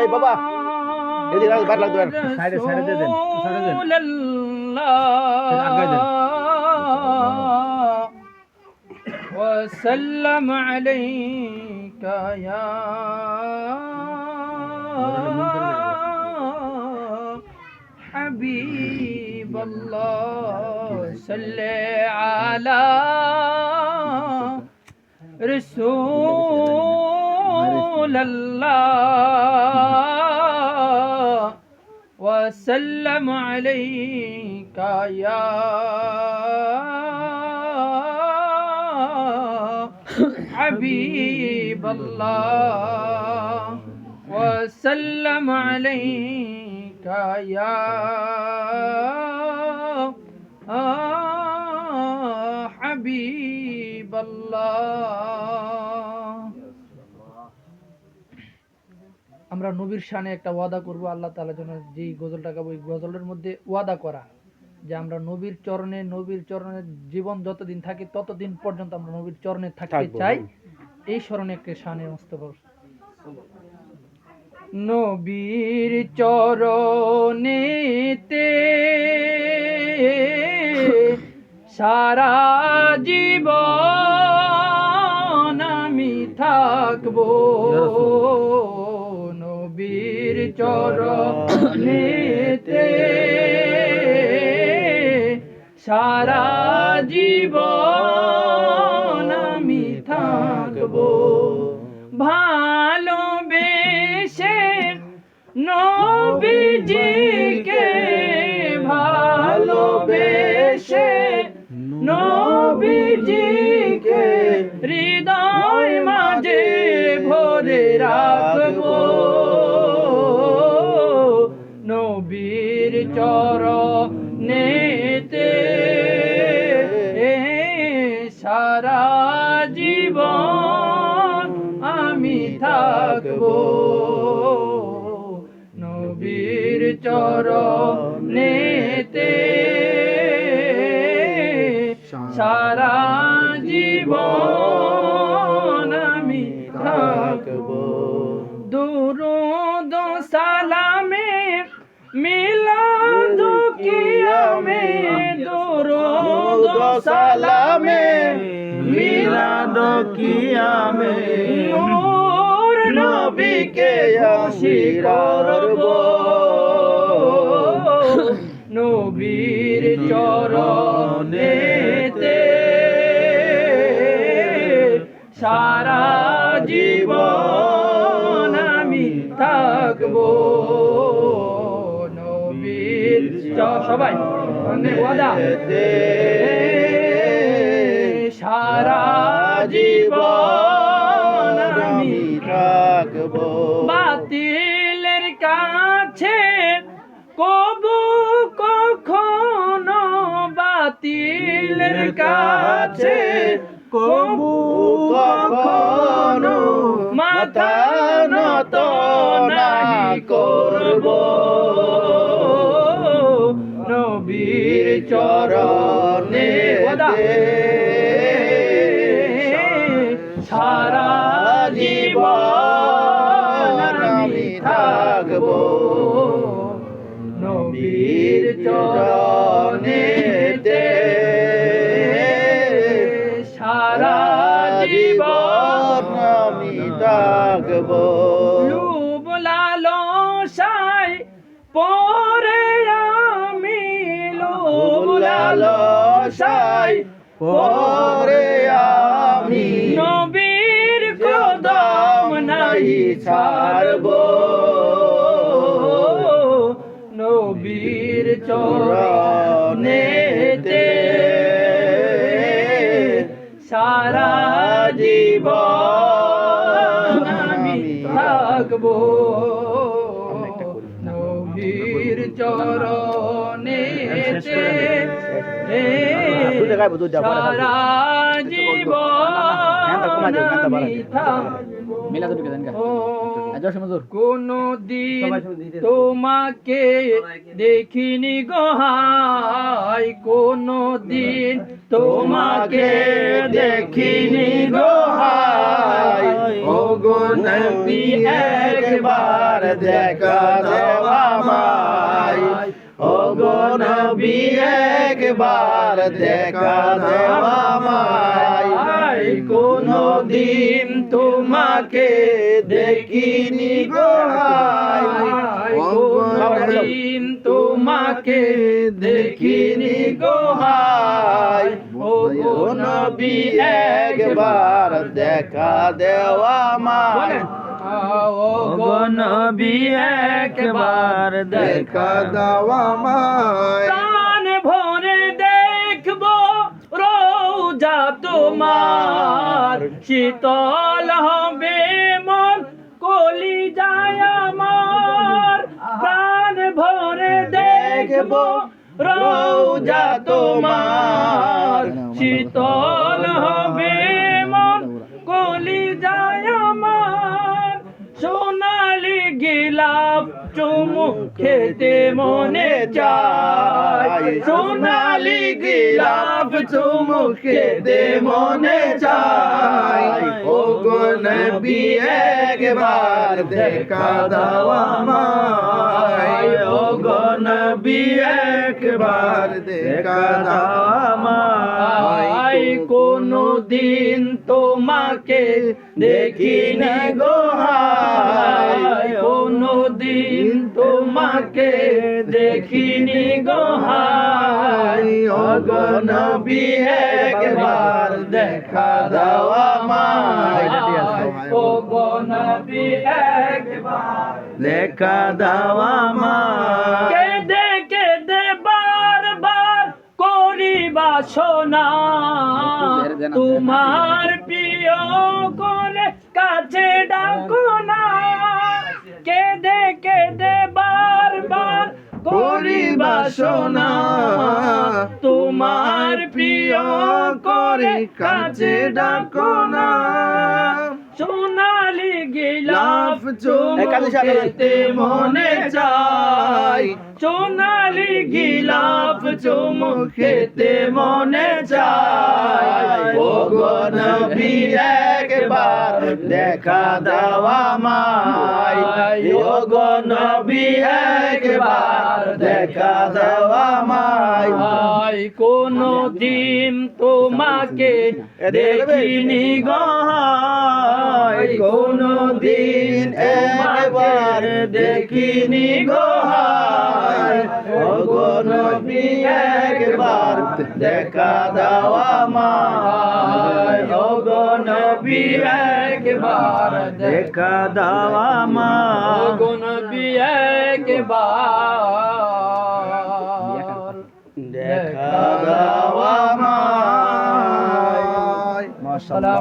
এই বাবা, এদিকে আস, বার লাগবে। সাইডে, সাইডে দিয়ে দেন, সাইডে দেন। আগায় দেন। وسلم عليك يا حبيب الله صل على رسول الله وسلم عليك يا حبيب الله. وسلم عليك يا حبيب الله. আমরা নবীর শানে একটা ওয়াদা করব আল্লাহ তাআলার জন্য যেই গজলটা গাবো ওই গজলের মধ্যে ওয়াদা করা। যে আমরা নবীর চরণে নবীর চরণে জীবন যতদিন থাকি ততদিন পর্যন্ত আমরা নবীর চরণে থাকতে চাই। এই স্মরণে একটা শানের মস্তবর নবীর চরণেতে সারা জীবন আমি থাকব। চরণেতে সারা জীবন আমি থাকব। ভালোবেসে নবীজিকে নবীর চরণেতে সারা জীবন আমি থাকব। নবীর চরণেতে সারা জীবন সালামে মিলাদ কিয়ামে। নূর নবীকে খুশি করব। নবীর চরণেতে সারা জীবন আমি থাকব। নবীর চ- সবাই ওয়াদা সারা জীবন আমি থাকব। বাতিলের কাছে কবু কখনো বাতিলের কাছে কবু কখনো মাথা নত নাহি করব। নবীর চরণে সারা জীবন আমি থাকব। নবীর চরণেতে সারা জীবন আমি থাকব। লুব লালসায় পরে আমি লুব লালসায় পরে আমি। নাই ছাড়বো নবীর চরণেতে সারা জীবন আমি থাকব নবীর চরণেতে। সারা জীবন আমি। থাকব মিলা দুটো দেন গা। ও মজুর কোনো দিন তোমাকে দেখিনি গোহাই কোনো দিন তোমাকে দেখিনি গোহাই ও গো নবী একবার দেখা দেওয়া মাই। ও নবী, একবার দেখা দেওয়া মাই কোনো দিন তোমাকে দেখিনি গো হাই। কোনদিন তোমাকে দেখিনি গো হাই। ও নবী, একবার দেখা দেওয়া মাই ও গো নবী একবার দেখা দেওয়া মাই প্রাণ ভরে দেখব রোজা তোমার শীতল হবে মন কলি যায় আমার প্রাণ ভরে দেখব রোজা তোমার শীতল খেতে মনে চায়। সোনালি গিলাপ চুমু খেতে মনে চায়। ও গো নবী, একবার দেখা দেওয়া মাই ও গো নবী, একবার দেখা কোনো দিন তোমাকে দেখিনি গো হাই কোনো দিন তোমাকে দেখিনি গো হাই। ও একবার দেখা দেওয়া মাই ও গো নবী একবার দেখা কেঁদে কেঁদে বারবার করি বাসনা তোমার প্রিয় করে কাছে ডাকো না। কেঁদে কেঁদে করি তোমার প্রিয় করে কাজে ডাকো না সোনালি গিলাফ চুমুকেতে মনে চাই সোনালি গিলাফ চুমু খেতে মনে চাই ও গো নবী একবার দেখা দেওয়া মাই ও গো নবী একবার দেখা দেওয়া মাই আই কোনো দিন তোমাকে দেখিনি গাই দেখিনি গো হাই নবী একবার দেখা দেওয়া মাই ও নবী একবার দেখা দেওয়া ও মাই নবী একবার দেখা দেওয়া মাই সালাম